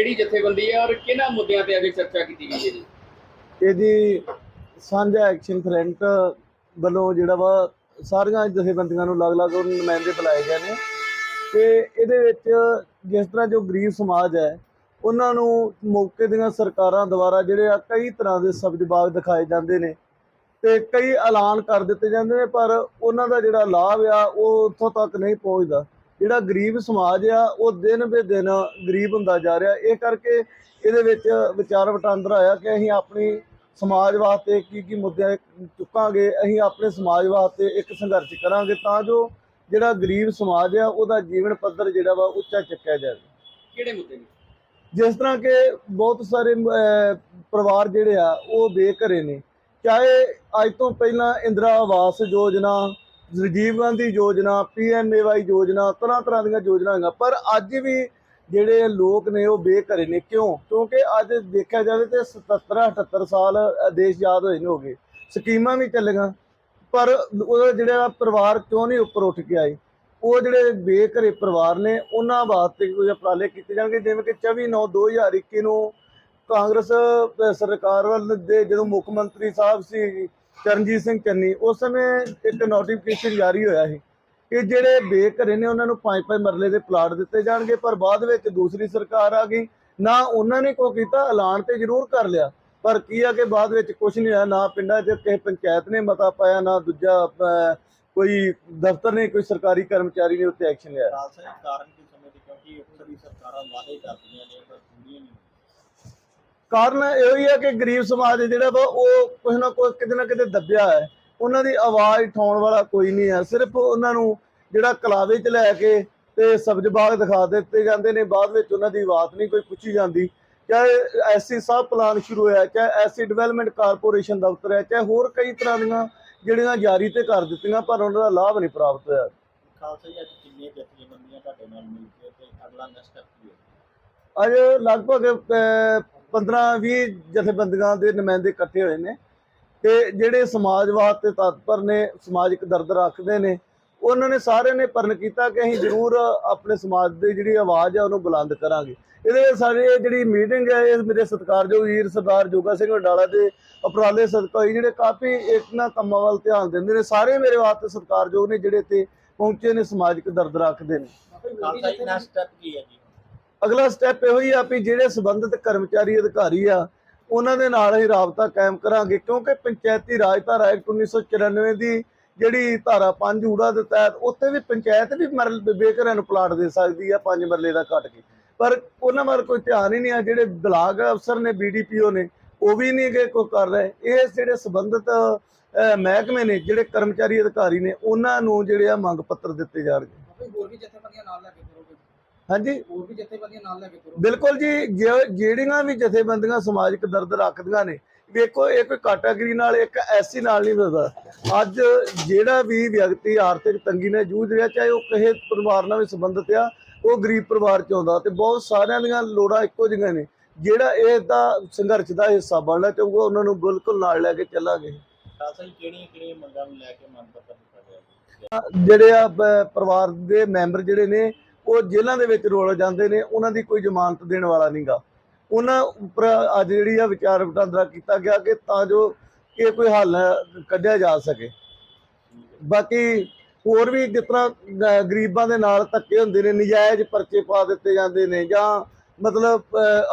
ਕਿਹੜੀ ਜਥੇਬੰਦੀ ਹੈ ਔਰ ਕਿਹਨਾਂ ਮੁੱਦਿਆਂ ਤੇ ਅੱਗੇ ਚਰਚਾ ਕੀਤੀ ਗਈ ਹੈ ਜੀ? ਇਹਦੀ ਸਾਂਝਾ ਐਕਸ਼ਨ ਫਰੰਟ ਵੱਲੋਂ ਜਿਹੜਾ ਵਾ ਸਾਰੀਆਂ ਜਥੇਬੰਦੀਆਂ ਨੂੰ ਅਲੱਗ-ਅਲੱਗ ਨੁਮਾਇੰਦੇ ਬੁਲਾਏ ਗਏ ਨੇ ਤੇ ਇਹਦੇ ਵਿੱਚ ਜਿਸ ਤਰ੍ਹਾਂ ਜੋ ਗਰੀਬ ਸਮਾਜ ਹੈ, ਉਹਨਾਂ ਨੂੰ ਮੌਕੇ ਦੀਆਂ ਸਰਕਾਰਾਂ ਦੁਆਰਾ ਜਿਹੜੇ ਆ ਕਈ ਤਰ੍ਹਾਂ ਦੇ ਸਬਜਬਾਗ ਦਿਖਾਏ ਜਾਂਦੇ ਨੇ ਤੇ ਕਈ ਐਲਾਨ ਕਰ ਦਿੱਤੇ ਜਾਂਦੇ ਨੇ, ਪਰ ਉਹਨਾਂ ਦਾ ਜਿਹੜਾ ਲਾਭ ਆ, ਉਹ ਉੱਥੋਂ ਤੱਕ ਨਹੀਂ ਪਹੁੰਚਦਾ। ਜਿਹੜਾ ਗਰੀਬ ਸਮਾਜ ਆ ਉਹ ਦਿਨ ਬੇ ਦਿਨ ਗਰੀਬ ਹੁੰਦਾ ਜਾ ਰਿਹਾ। ਇਹ ਕਰਕੇ ਇਹਦੇ ਵਿੱਚ ਵਿਚਾਰ ਵਟਾਂਦਰਾ ਆਇਆ ਕਿ ਅਸੀਂ ਆਪਣੀ ਸਮਾਜ ਵਾਸਤੇ ਕੀ ਕੀ ਮੁੱਦੇ ਚੁੱਕਾਂਗੇ ਅਸੀਂ ਆਪਣੇ ਸਮਾਜ ਵਾਸਤੇ ਇੱਕ ਸੰਘਰਸ਼ ਕਰਾਂਗੇ ਤਾਂ ਜੋ ਜਿਹੜਾ ਗਰੀਬ ਸਮਾਜ ਆ ਉਹਦਾ ਜੀਵਨ ਪੱਧਰ ਜਿਹੜਾ ਵਾ ਉੱਚਾ ਚੱਕਿਆ ਜਾਵੇ। ਕਿਹੜੇ ਮੁੱਦੇ ਨੇ? ਜਿਸ ਤਰ੍ਹਾਂ ਕਿ ਬਹੁਤ ਸਾਰੇ ਪਰਿਵਾਰ ਜਿਹੜੇ ਆ ਉਹ ਬੇਘਰੇ ਨੇ। ਚਾਹੇ ਅੱਜ ਤੋਂ ਪਹਿਲਾਂ ਇੰਦਰਾ ਆਵਾਸ ਯੋਜਨਾ ਰਾਜੀਵ ਗਾਂਧੀ ਯੋਜਨਾ ਪੀਐਮਏਵਾਈ ਯੋਜਨਾ, ਤਰ੍ਹਾਂ ਤਰ੍ਹਾਂ ਦੀਆਂ ਯੋਜਨਾ ਹੈਗੀਆਂ। ਪਰ ਅੱਜ ਵੀ ਜਿਹੜੇ ਲੋਕ ਨੇ ਉਹ ਬੇਘਰੇ ਨੇ। ਕਿਉਂ? ਕਿਉਂਕਿ ਅੱਜ ਦੇਖਿਆ ਜਾਵੇ ਤੇ 77 78 ਸਾਲ ਦੇਸ਼ ਯਾਦ ਹੋਏ ਨੇ ਹੋ ਗਏ। ਸਕੀਮਾਂ ਵੀ ਚੱਲੀਆਂ। ਪਰ ਉਹਦਾ ਜਿਹੜਾ ਪਰਿਵਾਰ ਕਿਉਂ ਨਹੀਂ ਉੱਪਰ ਉੱਠ ਕੇ ਆਏ? ਉਹ ਜਿਹੜੇ ਬੇਘਰੇ ਪਰਿਵਾਰ ਨੇ, ਉਹਨਾਂ ਵਾਸਤੇ ਕੋਈ ਉਪਰਾਲੇ ਕੀਤੇ ਜਾਣਗੇ। ਜਿਵੇਂ ਕਿ 24 9 2021 ਨੂੰ ਕਾਂਗਰਸ ਸਰਕਾਰ ਵੱਲ ਦੇ ਜਦੋਂ ਮੁੱਖ ਮੰਤਰੀ ਸਾਹਿਬ ਸੀ ਚਰਨਜੀਤ ਸਿੰਘ ਚੰਨੀ, ਉਸ ਸਮੇਂ ਇੱਕ ਨੋਟੀਫਿਕੇਸ਼ਨ ਜਾਰੀ ਹੋਇਆ ਸੀ ਕਿ ਜਿਹੜੇ ਬੇਘਰੇ ਨੇ ਉਹਨਾਂ ਨੂੰ ਪੰਜ ਪੰਜ ਮਰਲੇ ਦੇ ਪਲਾਟ ਦਿੱਤੇ ਜਾਣਗੇ, ਪਰ ਬਾਅਦ ਵਿੱਚ ਦੂਸਰੀ ਸਰਕਾਰ ਆ ਗਈ, ਨਾ ਉਹਨਾਂ ਨੇ ਕੋ ਕੀਤਾ, ਐਲਾਨ ਤੇ ਜ਼ਰੂਰ ਕਰ ਲਿਆ। ਪਰ ਕੀ ਆ ਕਿ ਬਾਅਦ ਵਿੱਚ ਕੁਝ ਨਹੀਂ ਹੋਇਆ, ਨਾ ਪਿੰਡਾਂ 'ਚ ਕਿਸੇ ਪੰਚਾਇਤ ਨੇ ਮਤਾ ਪਾਇਆ, ਨਾ ਦੂਜਾ ਕੋਈ ਦਫ਼ਤਰ ਨੇ, ਕੋਈ ਸਰਕਾਰੀ ਕਰਮਚਾਰੀ ਨੇ ਉੱਤੇ ਐਕਸ਼ਨ ਲਿਆ। ਕਾਰਨ ਕੀ ਸਮਝਦੇ ਕਿਉਂਕਿ ਅਕਸਰ ਹੀ ਸਰਕਾਰਾਂ ਵਾਅਦੇ ਕਰਦੀਆਂ ਨੇ ਕਾਰਨ ਇਹੋ ਹੀ ਹੈ ਕਿ ਗਰੀਬ ਸਮਾਜ ਜਿਹੜਾ ਵਾ ਉਹ ਕੁਝ ਨਾ ਕੁਝ ਕਿਤੇ ਨਾ ਕਿਤੇ ਦੱਬਿਆ ਹੈ। ਉਹਨਾਂ ਦੀ ਆਵਾਜ਼ ਉਠਾਉਣ ਵਾਲਾ ਕੋਈ ਨਹੀਂ ਹੈ। ਸਿਰਫ ਉਹਨਾਂ ਨੂੰ ਜਿਹੜਾ ਕਲਾਵੇ 'ਚ ਲੈ ਕੇ ਤੇ ਸਬਜ਼ ਬਾਗ ਦਿਖਾ ਦਿੱਤੇ ਜਾਂਦੇ ਨੇ। ਬਾਅਦ ਵਿੱਚ ਉਹਨਾਂ ਦੀ ਬਾਤ ਨਹੀਂ ਕੋਈ ਪੁੱਛੀ ਜਾਂਦੀ। ਚਾਹੇ ਐਸੀ ਸਬ ਪਲਾਨ ਸ਼ੁਰੂ ਹੋਇਆ ਚਾਹੇ ਐਸੀ ਡਿਵੈਲਪਮੈਂਟ ਕਾਰਪੋਰੇਸ਼ਨ ਦਫ਼ਤਰ ਹੈ ਚਾਹੇ ਹੋਰ ਕਈ ਤਰ੍ਹਾਂ ਦੀਆਂ ਜਿਹੜੀਆਂ ਜਾਰੀ ਤੇ ਕਰ ਦਿੱਤੀਆਂ ਪਰ ਉਹਨਾਂ ਦਾ ਲਾਭ ਨਹੀਂ ਪ੍ਰਾਪਤ ਹੋਇਆ। ਖਾਲਸਾ ਜੀ ਅੱਜ ਕਿੰਨੇ ਜਥੇਬੰਦੀਆਂ ਤੁਹਾਡੇ ਨਾਲ ਮਿਲ ਕੇ ਤੇ ਅਗਲਾ ਨੈਕਸਟ ਸਟੈਪ ਕੀ ਹੈ? ਅੱਜ ਲਗਭਗ 15-20 ਜਥੇਬੰਦੀਆਂ ਦੇ ਨੁਮਾਇੰਦੇ ਇਕੱਠੇ ਹੋਏ ਨੇ ਤੇ ਜਿਹੜੇ ਸਮਾਜ ਵਾਸਤੇ ਤਤਪਰ ਨੇ ਸਮਾਜਿਕ ਦਰਦ ਰੱਖਦੇ ਨੇ, ਉਹਨਾਂ ਨੇ ਸਾਰਿਆਂ ਨੇ ਪਰਨ ਕੀਤਾ ਕਿ ਅਸੀਂ ਜ਼ਰੂਰ ਆਪਣੇ ਸਮਾਜ ਦੀ ਜਿਹੜੀ ਆਵਾਜ਼ ਹੈ ਉਹਨੂੰ ਬੁਲੰਦ ਕਰਾਂਗੇ। ਇਹਦੇ ਵਿੱਚ ਸਾਡੇ ਜਿਹੜੀ ਮੀਟਿੰਗ ਹੈ, ਇਹ ਮੇਰੇ ਸਤਿਕਾਰਯੋਗ ਵੀਰ ਸਰਦਾਰ ਜੋਗਾ ਸਿੰਘ ਵਡਾਲਾ ਦੇ ਅਪਰਾਲੇ ਸਦਕਾ ਜਿਹੜੇ ਕਾਫੀ ਇਹਨਾਂ ਕੰਮਾਂ ਵੱਲ ਧਿਆਨ ਦਿੰਦੇ ਨੇ। ਸਾਰੇ ਮੇਰੇ ਵਾਸਤੇ ਸਤਿਕਾਰਯੋਗ ਨੇ ਜਿਹੜੇ ਤੇ ਪਹੁੰਚੇ ਨੇ ਸਮਾਜਿਕ ਦਰਦ ਰੱਖਦੇ ਨੇ। ਖਾਲਸਾ ਜੀ ਸਟੈਪ ਕੀ ਹੈ ਜੀ? ਅਗਲਾ ਸਟੈਪ ਇਹੋ ਹੀ ਆ ਵੀ ਜਿਹੜੇ ਸੰਬੰਧਿਤ ਕਰਮਚਾਰੀ ਅਧਿਕਾਰੀ ਆ, ਉਹਨਾਂ ਦੇ ਨਾਲ ਹੀ ਰਾਬਤਾ ਕਾਇਮ ਕਰਾਂਗੇ, ਕਿਉਂਕਿ ਪੰਚਾਇਤੀ ਰਾਜ ਧਾਰਾ ਐਕਟ 1994 ਦੀ ਜਿਹੜੀ ਧਾਰਾ 5 ਊੜਾ ਦੇ ਤਹਿਤ ਉੱਥੇ ਵੀ ਪੰਚਾਇਤ ਵੀ ਮਰਲ ਨੂੰ ਪਲਾਟ ਦੇ ਸਕਦੀ ਆ, ਪੰਜ ਮਰਲੇ ਦਾ ਘੱਟ ਕੇ। ਪਰ ਉਹਨਾਂ ਵੱਲ ਕੋਈ ਧਿਆਨ ਹੀ ਨਹੀਂ ਆ, ਜਿਹੜੇ ਬਲਾਕ ਅਫਸਰ ਨੇ ਬੀਡੀਪੀਓ ਨੇ, ਉਹ ਵੀ ਨਹੀਂ ਗੇ ਕੋਈ ਕਰ ਰਹੇ। ਇਹ ਜਿਹੜੇ ਸੰਬੰਧਿਤ ਮਹਿਕਮੇ ਨੇ, ਜਿਹੜੇ ਕਰਮਚਾਰੀ ਅਧਿਕਾਰੀ ਨੇ, ਉਹਨਾਂ ਨੂੰ ਜਿਹੜੇ ਆ ਮੰਗ ਪੱਤਰ ਦਿੱਤੇ ਜਾਣਗੇ। ਹੋਰ ਵੀ ਜਥੇਬੰਦੀਆਂ ਨਾਲ ਲੈ ਹਾਂਜੀ। ਹੋਰ ਵੀ ਜਥੇਬੰਦੀਆਂ ਨਾਲ ਲੈ ਕੇ ਤੁਰੋਗੇ ਬਿਲਕੁਲ ਜੀ ਜੇ- ਜਿਹੜੀਆਂ ਵੀ ਜਥੇਬੰਦੀਆਂ ਸਮਾਜਿਕ ਦਰਦ ਰੱਖਦੀਆਂ ਨੇ ਵੇਖੋ ਇਹ ਕੋਈ ਕੈਟਾਗਰੀ ਨਾਲ ਇੱਕ ਐਸੀ ਨਾਲ ਨਹੀਂ ਮਿਲਦਾ। ਅੱਜ ਜਿਹੜਾ ਵੀ ਵਿਅਕਤੀ ਆਰਥਿਕ ਤੰਗੀ ਨਾਲ ਜੂਝ ਰਿਹਾ ਚਾਹੇ ਉਹ ਕਿਸੇ ਪਰਿਵਾਰ ਨਾਲ ਵੀ ਸੰਬੰਧਿਤ ਆ ਉਹ ਗਰੀਬ ਪਰਿਵਾਰ ਚ ਆਉਂਦਾ ਤੇ ਬਹੁਤ ਸਾਰਿਆਂ ਦੀਆਂ ਲੋੜਾਂ ਇੱਕੋ ਜਿਹੀਆਂ ਨੇ। ਜਿਹੜਾ ਇਹ ਦਾ ਸੰਘਰਸ਼ ਦਾ ਹਿੱਸਾ ਬਣਨਾ ਚਾਹੂਗਾ ਉਹਨਾਂ ਨੂੰ ਬਿਲਕੁਲ ਨਾਲ ਲੈ ਕੇ ਚੱਲਾਂਗੇ। ਖਾਲਸਾ ਜੀ ਕਿਹੜੀਆਂ ਕਿਹੜੀਆਂ ਮੰਗਾਂ ਨੂੰ ਲੈ ਕੇ ਮੰਗ ਪੱਤਰ ਦਿੱਤਾ ਗਿਆ? ਜੀ ਜਿਹੜੇ ਆ ਪ- ਪਰਿਵਾਰ ਦੇ ਮੈਂਬਰ ਜਿਹੜੇ ਨੇ ਉਹ ਜੇਲ੍ਹਾਂ ਦੇ ਵਿੱਚ ਰੋਲ ਜਾਂਦੇ ਨੇ, ਉਹਨਾਂ ਦੀ ਕੋਈ ਜ਼ਮਾਨਤ ਦੇਣ ਵਾਲਾ ਨਹੀਂਗਾ। ਉਹਨਾਂ ਉੱਪਰ ਅੱਜ ਜਿਹੜੀ ਆ ਵਿਚਾਰ ਵਟਾਂਦਰਾ ਕੀਤਾ ਗਿਆ ਕਿ ਤਾਂ ਜੋ ਇਹ ਕੋਈ ਹੱਲ ਕੱਢਿਆ ਜਾ ਸਕੇ। ਬਾਕੀ ਹੋਰ ਵੀ ਜਿਸ ਤਰ੍ਹਾਂ ਗਰੀਬਾਂ ਦੇ ਨਾਲ ਧੱਕੇ ਹੁੰਦੇ ਨੇ, ਨਜਾਇਜ਼ ਪਰਚੇ ਪਾ ਦਿੱਤੇ ਜਾਂਦੇ ਨੇ ਜਾਂ ਮਤਲਬ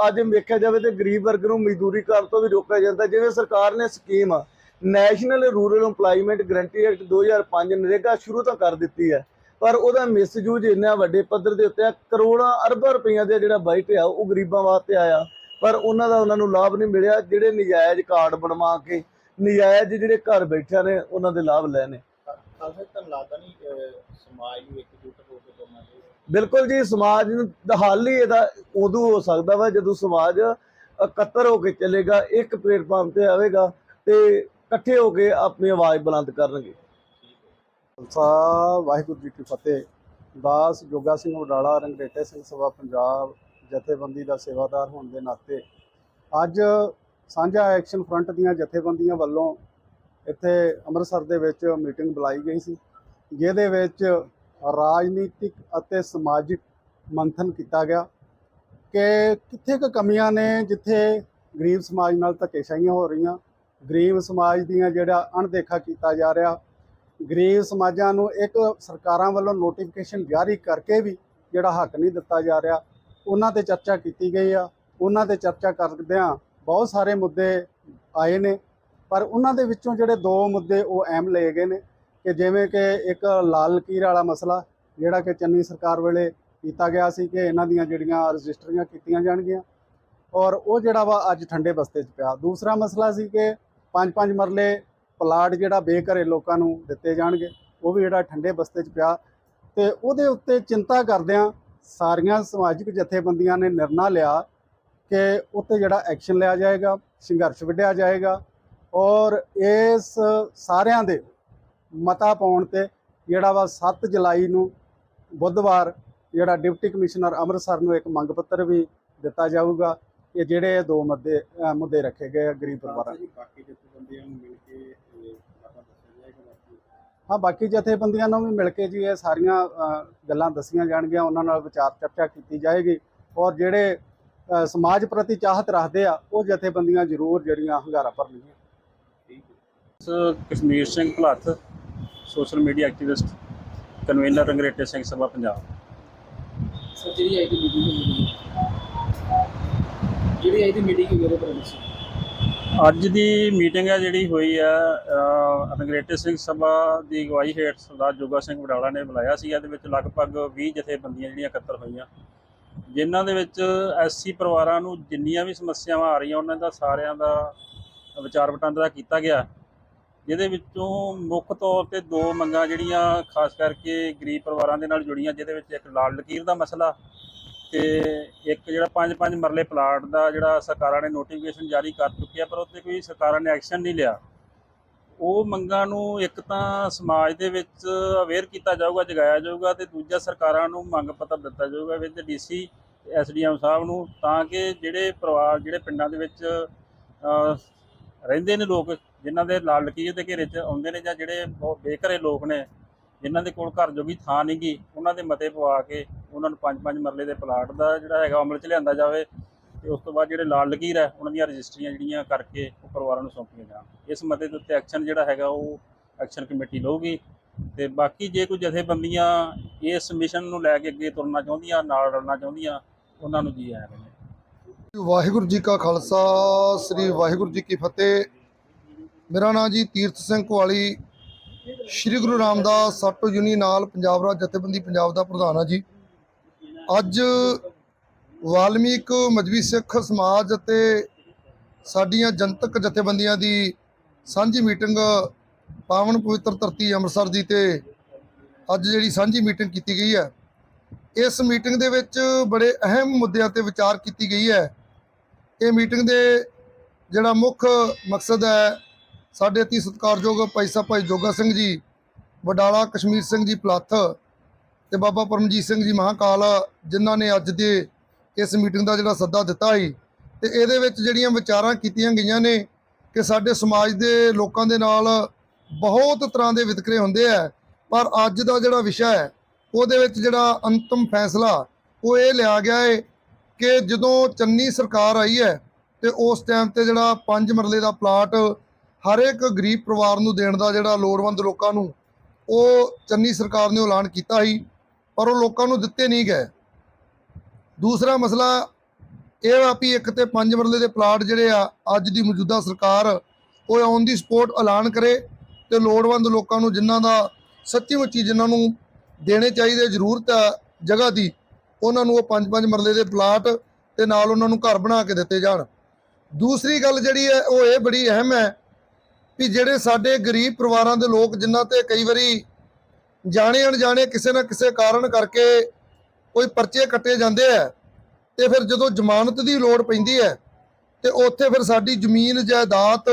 ਅੱਜ ਵੇਖਿਆ ਜਾਵੇ ਤੇ ਗਰੀਬ ਵਰਗ ਨੂੰ ਮਜ਼ਦੂਰੀ ਕਰਨ ਤੋਂ ਵੀ ਰੋਕਿਆ ਜਾਂਦਾ। ਜਿਵੇਂ ਸਰਕਾਰ ਨੇ scheme national rural employment guarantee act 2005 NREGA ਸ਼ੁਰੂ ਤੋਂ ਕਰ ਦਿੱਤੀ ਹੈ। ਪਰ ਉਹਦਾ ਮਿਸਯੂਜ ਇੰਨਾ ਵੱਡੇ ਪੱਧਰ ਦੇ ਉੱਤੇ ਆ ਕਰੋੜਾਂ ਅਰਬਾਂ ਰੁਪਈਆ ਦਾ ਜਿਹੜਾ ਬਾਈਟ ਆ ਉਹ ਗਰੀਬਾਂ ਵਾਸਤੇ ਆਇਆ। ਪਰ ਉਹਨਾਂ ਦਾ ਉਹਨਾਂ ਨੂੰ ਲਾਭ ਨਹੀਂ ਮਿਲਿਆ ਜਿਹੜੇ ਨਜਾਇਜ਼ ਕਾਰਡ ਬਣਵਾ ਕੇ ਨਜਾਇਜ਼ ਜਿਹੜੇ ਘਰ ਬੈਠਿਆਂ ਨੇ ਉਹਨਾਂ ਦੇ ਲਾਭ ਸਮਾਜ ਨੂੰ ਬਿਲਕੁਲ ਜੀ ਸਮਾਜ ਨੂੰ ਦਾ ਹੱਲ ਹੀ ਇਹਦਾ ਉਦੋਂ ਹੋ ਸਕਦਾ ਵਾ ਜਦੋਂ ਸਮਾਜ ਇਕੱਤਰ ਹੋ ਕੇ ਚੱਲੇਗਾ ਇੱਕ ਪਲੇਟਫਾਰਮ ਤੇ ਆਵੇਗਾ ਤੇ ਇਕੱਠੇ ਹੋ ਕੇ ਆਪਣੀ ਆਵਾਜ਼ ਬੁਲੰਦ ਕਰਨਗੇ। ਖਾਲਸਾ, ਵਾਹਿਗੁਰੂ ਜੀ ਕੀ ਫਤਿਹ। ਦਾਸ ਜੋਗਾ ਸਿੰਘ ਵਡਾਲਾ ਰੰਗਰੇਟੇ ਸਿੰਘ ਸਭਾ, ਪੰਜਾਬ ਜਥੇਬੰਦੀ ਦਾ ਸੇਵਾਦਾਰ ਹੋਣ ਦੇ ਨਾਤੇ ਅੱਜ ਸਾਂਝਾ ਐਕਸ਼ਨ ਫਰੰਟ ਦੀਆਂ ਜਥੇਬੰਦੀਆਂ ਵੱਲੋਂ ਇੱਥੇ ਅੰਮ੍ਰਿਤਸਰ ਦੇ ਵਿੱਚ ਮੀਟਿੰਗ ਬੁਲਾਈ ਗਈ ਸੀ, ਜਿਹਦੇ ਵਿੱਚ ਰਾਜਨੀਤਿਕ ਅਤੇ ਸਮਾਜਿਕ ਮੰਥਨ ਕੀਤਾ ਗਿਆ ਕਿ ਕਿੱਥੇ ਕੁ ਕਮੀਆਂ ਨੇ ਜਿੱਥੇ ਗਰੀਬ ਸਮਾਜ ਨਾਲ ਧੱਕੇਸ਼ਾਹੀਆਂ ਹੋ ਰਹੀਆਂ, ਗਰੀਬ ਸਮਾਜ ਦੀਆਂ ਜਿਹੜਾ ਅਣਦੇਖਾ ਕੀਤਾ ਜਾ ਰਿਹਾ ਗਰੀਬ ਸਮਾਜਾਂ ਨੂੰ ਇੱਕ ਸਰਕਾਰਾਂ ਵੱਲੋਂ ਨੋਟੀਫਿਕੇਸ਼ਨ ਜਾਰੀ ਕਰਕੇ ਵੀ ਜਿਹੜਾ ਹੱਕ ਨਹੀਂ ਦਿੱਤਾ ਜਾ ਰਿਹਾ, ਉਹਨਾਂ ਤੇ ਚਰਚਾ ਕੀਤੀ ਗਈ ਆ। ਉਹਨਾਂ ਤੇ ਚਰਚਾ ਕਰਦਿਆਂ ਬਹੁਤ ਸਾਰੇ ਮੁੱਦੇ ਆਏ ਨੇ, ਪਰ ਉਹਨਾਂ ਦੇ ਵਿੱਚੋਂ ਜਿਹੜੇ ਦੋ ਮੁੱਦੇ ਉਹ ਅਹਿਮ ਲਏ ਗਏ ਨੇ ਕਿ ਜਿਵੇਂ ਕਿ ਇੱਕ ਲਾਲ ਲਕੀਰ ਵਾਲਾ ਮਸਲਾ, ਜਿਹੜਾ ਕਿ ਚੰਨੀ ਸਰਕਾਰ ਵੇਲੇ ਕੀਤਾ ਗਿਆ ਸੀ ਕਿ ਇਹਨਾਂ ਦੀਆਂ ਜਿਹੜੀਆਂ ਰਜਿਸਟਰੀਆਂ ਕੀਤੀਆਂ ਜਾਣਗੀਆਂ, ਔਰ ਉਹ ਜਿਹੜਾ ਵਾ ਅੱਜ ਠੰਡੇ ਬਸਤੇ 'ਚ ਪਿਆ। ਦੂਸਰਾ ਮਸਲਾ ਸੀ ਕਿ ਪੰਜ ਪੰਜ ਮਰਲੇ ਪਲਾਟ ਜਿਹੜਾ ਬੇਘਰੇ ਲੋਕਾਂ ਨੂੰ ਦਿੱਤੇ ਜਾਣਗੇ, ਉਹ ਵੀ ਜਿਹੜਾ ਠੰਡੇ ਬਸਤੇ 'ਚ ਪਿਆ। ਤੇ ਉਹਦੇ ਉੱਤੇ ਚਿੰਤਾ ਕਰਦਿਆਂ ਸਾਰੀਆਂ ਸਮਾਜਿਕ ਜਥੇਬੰਦੀਆਂ ਨੇ ਨਿਰਣਾ ਲਿਆ ਕਿ ਉੱਤੇ ਜਿਹੜਾ ਐਕਸ਼ਨ ਲਿਆ ਜਾਏਗਾ, ਸੰਘਰਸ਼ ਵਿੱਢਿਆ ਜਾਏਗਾ ਔਰ ਇਸ ਸਾਰਿਆਂ ਦੇ ਮਤਾ ਪਾਉਣ ਤੇ ਜਿਹੜਾ ਵਾ 7 ਜੁਲਾਈ ਨੂੰ ਬੁੱਧਵਾਰ ਜਿਹੜਾ ਡਿਪਟੀ ਕਮਿਸ਼ਨਰ ਅੰਮ੍ਰਿਤਸਰ ਨੂੰ ਇੱਕ ਮੰਗ ਪੱਤਰ ਵੀ ਦਿੱਤਾ ਜਾਊਗਾ। ਕਿ ਜਿਹੜੇ ਇਹ ਦੋ ਮੁੱਦੇ ਮੁੱਦੇ ਰੱਖੇ ਗਏ ਆ ਗਰੀਬ ਪਰਿਵਾਰਾਂ ਇਹ ਹਾਂ ਬਾਕੀ ਜਥੇਬੰਦੀਆਂ ਨੂੰ ਵੀ ਮਿਲ ਕੇ ਜੀ ਇਹ ਸਾਰੀਆਂ ਗੱਲਾਂ ਦੱਸੀਆਂ ਜਾਣਗੀਆਂ ਉਹਨਾਂ ਨਾਲ ਵਿਚਾਰ ਚਰਚਾ ਕੀਤੀ ਜਾਏਗੀ। ਔਰ ਜਿਹੜੇ ਸਮਾਜ ਪ੍ਰਤੀ ਚਾਹਤ ਰੱਖਦੇ ਆ ਉਹ ਜਥੇਬੰਦੀਆਂ ਜ਼ਰੂਰ ਜਿਹੜੀਆਂ ਹੰਗਾਰਾ ਭਰਨਗੀਆਂ। ਸ- Kashmir Singh Bhalath social media activist convener Rangrete Singh Sabha Punjab. Sir ਜਿਹੜੀ ਆਈ ਦੀ ਮੀਟਿੰਗ ਹੋਈ ਜਿਹੜੀ ਆਈ ਮੀਟਿੰਗ ਹੋਈ ਉਹਦੇ ਬਾਰੇ ਦੱਸੋ। ਅੱਜ ਦੀ ਮੀਟਿੰਗ ਹੈ ਜਿਹੜੀ ਹੋਈ ਹੈ ਅ, ਸਿੰਘ ਸਭਾ ਦੀ ਅਗਵਾਈ ਹੇਠ ਸਰਦਾਰ ਜੋਗਾ ਸਿੰਘ ਵਡਾਲਾ ਨੇ ਬੁਲਾਇਆ ਸੀ। ਇਹਦੇ ਵਿੱਚ ਲਗਭਗ 20 ਜਥੇਬੰਦੀਆਂ ਜਿਹੜੀਆਂ ਇਕੱਤਰ ਹੋਈਆਂ। ਜਿਨ੍ਹਾਂ ਦੇ ਵਿੱਚ ਐਸਸੀ ਪਰਿਵਾਰਾਂ ਨੂੰ ਜਿੰਨੀਆਂ ਵੀ ਸਮੱਸਿਆਵਾਂ ਆ ਰਹੀਆਂ ਉਹਨਾਂ ਦਾ ਸਾਰਿਆਂ ਦਾ ਵਿਚਾਰ ਵਟਾਂਦਰਾ ਕੀਤਾ ਗਿਆ। ਜਿਹਦੇ ਵਿੱਚੋਂ ਮੁੱਖ ਤੌਰ ਤੇ ਦੋ ਮੰਗਾਂ ਜਿਹੜੀਆਂ ਖਾਸ ਕਰਕੇ ਗਰੀਬ ਪਰਿਵਾਰਾਂ ਦੇ ਨਾਲ ਜੁੜੀਆਂ ਜਿਹਦੇ ਵਿੱਚ ਇੱਕ ਲਾਲ ਲਕੀਰ ਦਾ ਮਸਲਾ ਤੇ ਇੱਕ ਜਿਹੜਾ ਪੰਜ ਪੰਜ ਮਰਲੇ ਪਲਾਟ ਦਾ ਜਿਹੜਾ ਸਰਕਾਰਾਂ ਨੇ ਨੋਟੀਫਿਕੇਸ਼ਨ ਜਾਰੀ ਕਰ ਚੁੱਕੀ ਆ, ਪਰ ਉੱਤੇ ਕੋਈ ਸਰਕਾਰਾਂ ਨੇ ਐਕਸ਼ਨ ਨਹੀਂ ਲਿਆ। ਉਹ ਮੰਗਾਂ ਨੂੰ ਇੱਕ ਤਾਂ ਸਮਾਜ ਦੇ ਵਿੱਚ ਅਵੇਅਰ ਕੀਤਾ ਜਾਊਗਾ, ਜਗਾਇਆ ਜਾਊਗਾ ਤੇ ਦੂਜਾ ਸਰਕਾਰਾਂ ਨੂੰ ਮੰਗ ਪੱਤਰ ਦਿੱਤਾ ਜਾਊਗਾ ਵਿੱਚ ਡੀਸੀ ਐਸਡੀਐਮ ਸਾਹਿਬ ਨੂੰ ਤਾਂ ਕਿ ਜਿਹੜੇ ਪਰਿਵਾਰ, ਜਿਹੜੇ ਪਿੰਡਾਂ ਦੇ ਵਿੱਚ ਰਹਿੰਦੇ ਨੇ ਲੋਕ, ਜਿਨ੍ਹਾਂ ਦੇ ਲਾਲ ਲਕੀਰ ਦੇ ਘੇਰੇ 'ਚ ਆਉਂਦੇ ਨੇ ਜਾਂ ਜਿਹੜੇ ਬਹੁਤ ਬੇਘਰੇ ਲੋਕ ਨੇ, ਜਿਨ੍ਹਾਂ ਦੇ ਕੋਲ ਘਰ ਜੋਗੀ ਥਾਂ ਨਹੀਂ ਗੀ ਉਹਨਾਂ ਦੇ ਮਤੇ ਪਵਾ ਕੇ ਉਹਨਾਂ ਨੂੰ ਪੰਜ ਪੰਜ ਮਰਲੇ ਦੇ ਪਲਾਟ ਦਾ ਜਿਹੜਾ ਹੈਗਾ ਅਮਲ 'ਚ ਲਿਆਂਦਾ ਜਾਵੇ ਤੇ ਉਸ ਤੋਂ ਬਾਅਦ ਜਿਹੜੇ ਲਾਲ ਲਕੀਰ ਹੈ ਉਹਨਾਂ ਦੀਆਂ ਰਜਿਸਟਰੀਆਂ ਜਿਹੜੀਆਂ ਕਰਕੇ ਉਹ ਪਰਿਵਾਰਾਂ ਨੂੰ ਸੌਂਪੀਆਂ ਜਾਣ। ਇਸ ਮਤੇ ਦੇ ਉੱਤੇ ਐਕਸ਼ਨ ਜਿਹੜਾ ਹੈਗਾ ਉਹ ਐਕਸ਼ਨ ਕਮੇਟੀ ਲਊਗੀ ਤੇ ਬਾਕੀ ਜੇ ਕੋਈ ਜਥੇਬੰਦੀਆਂ ਇਸ ਮਿਸ਼ਨ ਨੂੰ ਲੈ ਕੇ ਅੱਗੇ ਤੁਰਨਾ ਚਾਹੁੰਦੀਆਂ, ਨਾਲ ਰਲਣਾ ਚਾਹੁੰਦੀਆਂ, ਉਹਨਾਂ ਨੂੰ ਜੀ ਆਇਆਂ ਨੇ। ਵਾਹਿਗੁਰੂ ਜੀ ਕਾ ਖਾਲਸਾ, ਸ੍ਰੀ ਵਾਹਿਗੁਰੂ ਜੀ ਕੀ ਫਤਿਹ। ਮੇਰਾ ਨਾਮ ਜੀ ਤੀਰਥ ਸਿੰਘ ਕੁਆਲੀ। ਸ੍ਰੀ ਗੁਰੂ ਰਾਮਦਾਸ ਸਾਟੋ ਯੂਨੀ ਨਾਲ ਪੰਜਾਬ ਰਾਜ ਜਥੇਬੰਦੀ ਪੰਜਾਬ ਦਾ ਪ੍ਰਧਾਨ ਆ ਜੀ। ਅੱਜ ਵਾਲਮੀਕ ਮਜਬੀ ਸਿੱਖ ਸਮਾਜ ਅਤੇ ਸਾਡੀਆਂ ਜਨਤਕ ਜਥੇਬੰਦੀਆਂ ਦੀ ਸਾਂਝੀ ਮੀਟਿੰਗ ਪਾਵਨ ਪਵਿੱਤਰ ਧਰਤੀ ਅੰਮ੍ਰਿਤਸਰ ਦੀ ਤੇ ਅੱਜ ਜਿਹੜੀ ਸਾਂਝੀ ਮੀਟਿੰਗ ਕੀਤੀ ਗਈ ਹੈ, ਇਸ ਮੀਟਿੰਗ ਦੇ ਵਿੱਚ ਬੜੇ ਅਹਿਮ ਮੁੱਦਿਆਂ ਤੇ ਵਿਚਾਰ ਕੀਤੀ ਗਈ ਹੈ। ਇਹ ਮੀਟਿੰਗ ਦੇ ਜਿਹੜਾ ਮੁੱਖ ਮਕਸਦ ਹੈ, ਸਾਡੇ ਅਤੀ ਸਤਿਕਾਰਯੋਗ ਭਾਈ ਸਾਹਿਬ, ਭਾਈ ਜੋਗਾ ਸਿੰਘ ਜੀ, ਵਡਾਲਾ ਕਸ਼ਮੀਰ ਸਿੰਘ ਜੀ ਪਲੱਥ ਤੇ ਬਾਬਾ ਪਰਮਜੀਤ ਸਿੰਘ ਜੀ ਮਹਾਕਾਲ ਜਿਨ੍ਹਾਂ ਨੇ ਅੱਜ ਦੇ ਇਸ ਮੀਟਿੰਗ ਦਾ ਜਿਹੜਾ ਸੱਦਾ ਦਿੱਤਾ ਸੀ। ਤੇ ਇਹਦੇ ਵਿੱਚ ਜਿਹੜੀਆਂ ਵਿਚਾਰਾਂ ਕੀਤੀਆਂ ਗਈਆਂ ਨੇ ਕਿ ਸਾਡੇ ਸਮਾਜ ਦੇ ਲੋਕਾਂ ਦੇ ਨਾਲ ਬਹੁਤ ਤਰ੍ਹਾਂ ਦੇ ਵਿਤਕਰੇ ਹੁੰਦੇ ਆ, ਪਰ ਅੱਜ ਦਾ ਜਿਹੜਾ ਵਿਸ਼ਾ ਹੈ, ਉਹਦੇ ਵਿੱਚ ਜਿਹੜਾ ਅੰਤਮ ਫੈਸਲਾ, ਉਹ ਇਹ ਲਿਆ ਗਿਆ ਹੈ ਕਿ ਜਦੋਂ ਚੰਨੀ ਸਰਕਾਰ ਆਈ ਹੈ, ਤੇ ਉਸ ਟਾਈਮ ਤੇ ਜਿਹੜਾ ਪੰਜ ਮਰਲੇ ਦਾ ਪਲਾਟ ਹਰ ਇੱਕ ਗਰੀਬ ਪਰਿਵਾਰ ਨੂੰ ਦੇਣ ਦਾ ਜਿਹੜਾ ਲੋੜਵੰਦ ਲੋਕਾਂ ਨੂੰ ਉਹ ਚੰਨੀ ਸਰਕਾਰ ਨੇ ਐਲਾਨ ਕੀਤਾ ਸੀ। ਪਰ ਉਹ ਲੋਕਾਂ ਨੂੰ ਦਿੱਤੇ ਨਹੀਂ ਗਏ। ਦੂਸਰਾ ਮਸਲਾ, ਇਹ ਵਾ ਵੀ ਇੱਕ ਤੇ ਪੰਜ ਮਰਲੇ ਦੇ ਪਲਾਟ ਜਿਹੜੇ ਆ, ਅੱਜ ਦੀ ਮੌਜੂਦਾ ਸਰਕਾਰ, ਉਹ ਔਨ ਦੀ ਸਪੋਰਟ ਐਲਾਨ ਕਰੇ ਤੇ ਲੋੜਵੰਦ ਲੋਕਾਂ ਨੂੰ ਜਿਨ੍ਹਾਂ ਦਾ ਸੱਚੀ ਮੁੱਚੀ ਜਿਨ੍ਹਾਂ ਨੂੰ ਦੇਣੇ ਚਾਹੀਦੇ ਜ਼ਰੂਰਤ ਆ ਜਗ੍ਹਾ ਦੀ, ਉਹਨਾਂ ਨੂੰ ਉਹ ਪੰਜ ਪੰਜ ਮਰਲੇ ਦੇ ਪਲਾਟ ਤੇ ਨਾਲ ਉਹਨਾਂ ਨੂੰ ਘਰ ਬਣਾ ਕੇ ਦਿੱਤੇ ਜਾਣ। ਦੂਸਰੀ ਗੱਲ ਜਿਹੜੀ ਹੈ, ਉਹ ਇਹ ਬੜੀ ਅਹਿਮ ਹੈ ਵੀ ਜਿਹੜੇ ਸਾਡੇ ਗਰੀਬ ਪਰਿਵਾਰਾਂ ਦੇ ਲੋਕ ਜਿਨ੍ਹਾਂ ਤੇ ਕਈ ਵਾਰੀ ਜਾਣੇ ਅਣਜਾਣੇ ਕਿਸੇ ਨਾ ਕਿਸੇ ਕਾਰਨ ਕਰਕੇ ਕੋਈ ਪਰਚੇ ਕੱਟੇ ਜਾਂਦੇ ਆ ਤੇ ਫਿਰ ਜਦੋਂ ਜ਼ਮਾਨਤ ਦੀ ਲੋੜ ਪੈਂਦੀ ਹੈ ਤੇ ਉੱਥੇ ਫਿਰ ਸਾਡੀ ਜ਼ਮੀਨ ਜਾਇਦਾਦ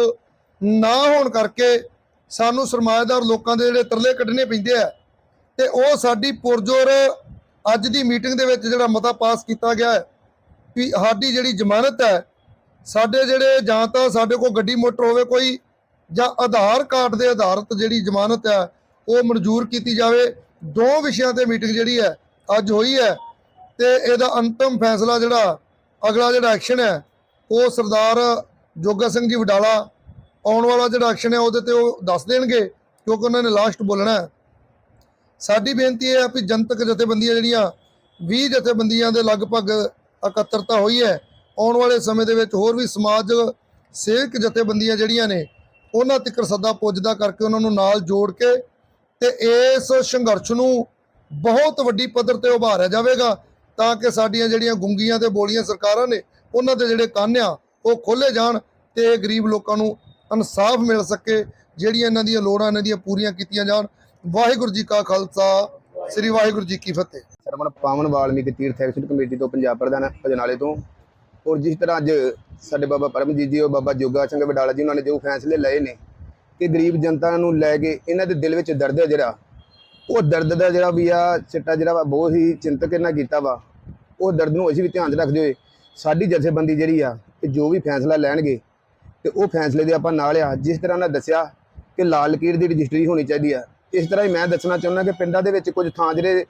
ਨਾ ਹੋਣ ਕਰਕੇ ਸਾਨੂੰ ਸਰਮਾਏਦਾਰ ਲੋਕਾਂ ਦੇ ਜਿਹੜੇ ਤਰਲੇ ਕੱਢਣੇ ਪੈਂਦੇ ਆ ਤੇ ਉਹ ਸਾਡੀ ਪੁਰਜੋਰ ਅੱਜ ਦੀ ਮੀਟਿੰਗ ਦੇ ਵਿੱਚ ਜਿਹੜਾ ਮਤਾ ਪਾਸ ਕੀਤਾ ਗਿਆ ਹੈ ਵੀ ਸਾਡੀ ਜਿਹੜੀ ਜ਼ਮਾਨਤ ਹੈ, ਸਾਡੇ ਜਿਹੜੇ ਜਾਂ ਤਾਂ ਸਾਡੇ ਕੋਲ ਗੱਡੀ ਮੋਟਰ ਹੋਵੇ ਕੋਈ ਜਾਂ ਆਧਾਰ ਕਾਰਡ ਦੇ ਆਧਾਰਿਤ ਜਿਹੜੀ ਜ਼ਮਾਨਤ ਹੈ ਉਹ ਮਨਜ਼ੂਰ ਕੀਤੀ ਜਾਵੇ। ਦੋ ਵਿਸ਼ਿਆਂ ਤੇ ਮੀਟਿੰਗ ਜਿਹੜੀ ਹੈ, ਅੱਜ ਹੋਈ ਹੈ ਤੇ ਇਹਦਾ ਅੰਤਮ ਫੈਸਲਾ ਜਿਹੜਾ ਅਗਲਾ ਜਿਹੜਾ ਐਕਸ਼ਨ ਹੈ, ਉਹ ਸਰਦਾਰ ਜੋਗਾ ਸਿੰਘ ਜੀ ਵਡਾਲਾ ਆਉਣ ਵਾਲਾ ਜਿਹੜਾ ਐਕਸ਼ਨ ਹੈ, ਉਹਦੇ ਤੇ ਉਹ ਦੱਸ ਦੇਣਗੇ ਕਿਉਂਕਿ ਉਹਨਾਂ ਨੇ ਲਾਸਟ ਬੋਲਣਾ ਹੈ। ਸਾਡੀ ਬੇਨਤੀ ਇਹ ਹੈ ਵੀ ਜਨਤਕ ਜਥੇਬੰਦੀਆਂ ਜਿਹੜੀਆਂ 20 ਜਥੇਬੰਦੀਆਂ ਦੇ ਲਗਭਗ ਇਕੱਤਰਤਾ ਹੋਈ ਹੈ, ਆਉਣ ਵਾਲੇ ਸਮੇਂ ਦੇ ਵਿੱਚ ਹੋਰ ਵੀ ਸਮਾਜ ਸੇਵਕ ਜਥੇਬੰਦੀਆਂ ਜਿਹੜੀਆਂ ਨੇ, ਉਹਨਾਂ ਤੱਕ ਸੱਦਾ ਪੁੱਜਦਾ ਕਰਕੇ ਉਹਨਾਂ ਨੂੰ ਨਾਲ ਜੋੜ ਕੇ ਤੇ ਇਸ ਸੰਘਰਸ਼ ਨੂੰ ਬਹੁਤ ਵੱਡੀ ਪੱਧਰ ਤੇ ਉਭਾਰਿਆ ਜਾਵੇਗਾ ਤਾਂ ਕਿ ਸਾਡੀਆਂ ਜਿਹੜੀਆਂ ਗੁੰਗੀਆਂ ਤੇ ਬੋਲੀਆਂ ਸਰਕਾਰਾਂ ਨੇ, ਉਹਨਾਂ ਦੇ ਜਿਹੜੇ ਕੰਨ ਆ, ਉਹ ਖੋਲੇ ਜਾਣ ਤੇ ਗਰੀਬ ਲੋਕਾਂ ਨੂੰ ਇਨਸਾਫ ਮਿਲ ਸਕੇ, ਜਿਹੜੀਆਂ ਇਹਨਾਂ ਦੀਆਂ ਲੋੜਾਂ ਇਹਨਾਂ ਦੀਆਂ ਪੂਰੀਆਂ ਕੀਤੀਆਂ ਜਾਣ। ਵਾਹਿਗੁਰੂ ਜੀ ਕਾ ਖਾਲਸਾ, ਸ੍ਰੀ ਵਾਹਿਗੁਰੂ ਜੀ ਕੀ ਫਤਿਹ। ਸਰਵਣ ਪਾਵਨ ਵਾਲਮੀਕ ਤੀਰਥ ਐਕਸ਼ਨ ਕਮੇਟੀ ਤੋਂ ਪੰਜਾਬ ਪ੍ਰਧਾਨ ਅਜਨਾਲੇ ਤੋਂ। ਔਰ ਜਿਸ ਤਰ੍ਹਾਂ ਅੱਜ ਸਾਡੇ ਬਾਬਾ ਪਰਮਜੀਤ ਜੀ ਔਰ ਬਾਬਾ ਜੋਗਾ ਸਿੰਘ ਵਡਾਲਾ ਜੀ, ਉਹਨਾਂ ਨੇ ਜੋ ਫੈਸਲੇ ਲਏ ਨੇ ਕਿ ਗਰੀਬ ਜਨਤਾ ਨੂੰ ਲੈ ਕੇ ਇਹਨਾਂ ਦੇ ਦਿਲ ਵਿੱਚ ਦਰਦ ਹੈ ਜਿਹੜਾ, ਉਹ ਦਰਦ ਦਾ ਜਿਹੜਾ ਵੀ ਆ ਚਿੱਟਾ ਜਿਹੜਾ ਵਾ, ਬਹੁਤ ਹੀ ਚਿੰਤਕ ਇਹਨਾਂ ਕੀਤਾ ਵਾ। ਉਹ ਦਰਦ ਨੂੰ ਅਸੀਂ ਵੀ ਧਿਆਨ 'ਚ ਰੱਖਦੇ ਹੋਏ ਸਾਡੀ ਜਥੇਬੰਦੀ ਜਿਹੜੀ ਆ ਕਿ ਜੋ ਵੀ ਫੈਸਲਾ ਲੈਣਗੇ, ਤੇ ਉਹ ਫੈਸਲੇ ਦੇ ਆਪਾਂ ਨਾਲ ਆ। ਜਿਸ ਤਰ੍ਹਾਂ ਨਾਲ ਦੱਸਿਆ ਕਿ ਲਾਲ ਲਕੀਰ ਦੀ ਰਜਿਸਟਰੀ ਹੋਣੀ ਚਾਹੀਦੀ ਆ। ਇਸ ਤਰ੍ਹਾਂ ਹੀ ਮੈਂ ਦੱਸਣਾ ਚਾਹੁੰਦਾ ਕਿ ਪਿੰਡਾਂ ਦੇ ਵਿੱਚ ਕੁਝ ਥਾਂ ਜਿਹੜੇ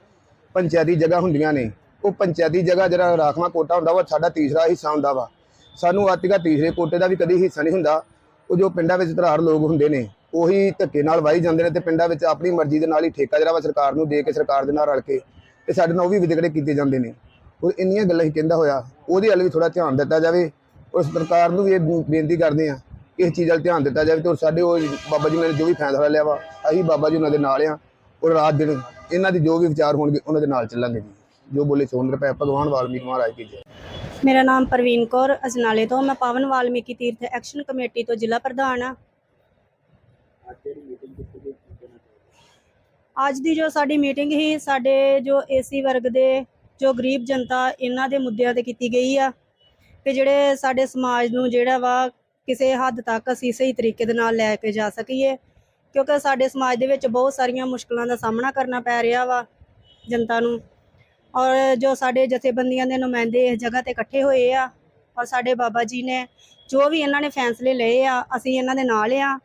ਪੰਚਾਇਤੀ ਜਗ੍ਹਾ ਹੁੰਦੀਆਂ ਨੇ, ਉਹ ਪੰਚਾਇਤੀ ਜਗ੍ਹਾ ਜਿਹੜਾ ਰਾਖਵਾਂ ਕੋਟਾ ਹੁੰਦਾ ਵਾ, ਸਾਡਾ ਤੀਸਰਾ ਹਿੱਸਾ ਹੁੰਦਾ ਵਾ। ਸਾਨੂੰ ਆਰਟਿਕਾ ਤੀਸਰੇ ਕੋਟੇ ਦਾ ਵੀ ਕਦੀ ਹਿੱਸਾ ਨਹੀਂ ਹੁੰਦਾ। ਉਹ ਜੋ ਪਿੰਡਾਂ ਵਿੱਚ ਧਰਾੜ ਲੋਕ ਹੁੰਦੇ ਨੇ, ਉਹੀ ਧੱਕੇ ਨਾਲ ਵਾਹੀ ਜਾਂਦੇ ਨੇ ਤੇ ਪਿੰਡਾਂ ਵਿੱਚ ਆਪਣੀ ਮਰਜ਼ੀ ਦੇ ਨਾਲ ਹੀ ਠੇਕਾ ਜਿਹੜਾ ਵਾ ਸਰਕਾਰ ਨੂੰ ਦੇ ਕੇ ਸਰਕਾਰ ਦੇ ਨਾਲ ਰਲ ਕੇ ਤੇ ਸਾਡੇ ਨਾਲ ਉਹ ਵੀ ਵਿਦਕੜੇ ਕੀਤੇ ਜਾਂਦੇ ਨੇ। ਔਰ ਇੰਨੀਆਂ ਗੱਲਾਂ ਹੀ ਕਹਿੰਦਾ ਹੋਇਆ, ਉਹਦੇ ਵੱਲ ਵੀ ਥੋੜਾ ਧਿਆਨ ਦਿੱਤਾ ਜਾਵੇ, ਔਰ ਸਰਕਾਰ ਨੂੰ ਵੀ ਇਹ ਬੇਨਤੀ ਕਰਦੇ ਆ ਕਿ ਇਸ ਚੀਜ਼ ਵੱਲ ਧਿਆਨ ਦਿੱਤਾ ਜਾਵੇ ਤੇ ਔਰ ਸਾਡੇ ਉਹ ਬਾਬਾ ਜੀ ਨੇ ਜੋ ਵੀ ਫੈਸਲਾ ਲਿਆ ਵਾ, ਅਸੀਂ ਬਾਬਾ ਜੀ ਉਹਨਾਂ ਦੇ ਨਾਲ ਆ ਔਰ ਰਾਤ ਦਿਨ ਇਹਨਾਂ ਦੀ ਜੋ ਵੀ ਵਿਚਾਰ ਹੋਣਗੇ, ਉਹਨਾਂ ਦੇ ਨਾਲ ਚੱਲਾਂਗੇ ਜੀ। ਜੋ ਬੋਲੇ ਸੋਨ ਰੁਪਏ ਭਗਵਾਨ ਵਾਲਮੀਕ ਮਹਾਰਾਜ ਕੀ ਜੈ। ਮੇਰਾ ਨਾਮ ਪ੍ਰਵੀਨ ਕੌਰ, ਅਜਨਾਲੇ ਤੋਂ। ਮੈਂ ਪਾਵਨ ਵਾਲਮੀਕੀ ਤੀਰਥ ਐਕਸ਼ਨ ਕਮੇਟੀ ਤੋਂ ਜ਼ਿਲ੍ਹਾ ਪ੍ਰਧਾਨ ਆ ਅੱਜ ਦੀ ਜੋ ਸਾਡੀ ਮੀਟਿੰਗ ਹੀ ਸਾਡੇ ਜੋ ਏਸੀ ਵਰਗ ਦੇ, ਜੋ ਗਰੀਬ ਜਨਤਾ, ਇਹਨਾਂ ਦੇ ਮੁੱਦਿਆਂ ਤੇ ਕੀਤੀ ਗਈ ਆ ਕਿ ਜਿਹੜੇ ਸਾਡੇ ਸਮਾਜ ਨੂੰ ਜਿਹੜਾ ਵਾ ਕਿਸੇ ਹੱਦ ਤੱਕ ਅਸੀਂ ਸਹੀ ਤਰੀਕੇ ਦੇ ਨਾਲ ਲੈ ਕੇ ਜਾ ਸਕੀਏ, ਕਿਉਂਕਿ ਸਾਡੇ ਸਮਾਜ ਦੇ ਵਿੱਚ ਬਹੁਤ ਸਾਰੀਆਂ ਮੁਸ਼ਕਲਾਂ ਦਾ ਸਾਹਮਣਾ ਕਰਨਾ ਪੈ ਰਿਹਾ ਵਾ ਜਨਤਾ ਨੂੰ। ਔਰ ਜੋ ਸਾਡੇ ਜਥੇਬੰਦੀਆਂ ਦੇ ਨੁਮਾਇੰਦੇ ਇਸ ਜਗ੍ਹਾ ਤੇ ਇਕੱਠੇ ਹੋਏ ਆ, ਔਰ ਸਾਡੇ ਬਾਬਾ ਜੀ ਨੇ ਜੋ ਵੀ ਇਹਨਾਂ ਨੇ ਫੈਸਲੇ ਲਏ ਆ, ਅਸੀਂ ਇਹਨਾਂ ਦੇ ਨਾਲ ਆ।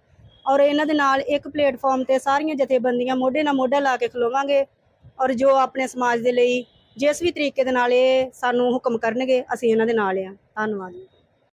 ਔਰ ਇਹਨਾਂ ਦੇ ਨਾਲ ਇੱਕ ਪਲੇਟਫਾਰਮ ਤੇ ਸਾਰੀਆਂ ਜਥੇਬੰਦੀਆਂ ਮੋਢੇ ਨਾਲ ਮੋਢਾ ਲਾ ਕੇ ਖਲੋਵਾਂਗੇ, ਔਰ ਜੋ ਆਪਣੇ ਸਮਾਜ ਦੇ ਲਈ ਜਿਸ ਵੀ ਤਰੀਕੇ ਦੇ ਨਾਲ ਇਹ ਸਾਨੂੰ ਹੁਕਮ ਕਰਨਗੇ, ਅਸੀਂ ਇਹਨਾਂ ਦੇ ਨਾਲ ਆ। ਧੰਨਵਾਦ।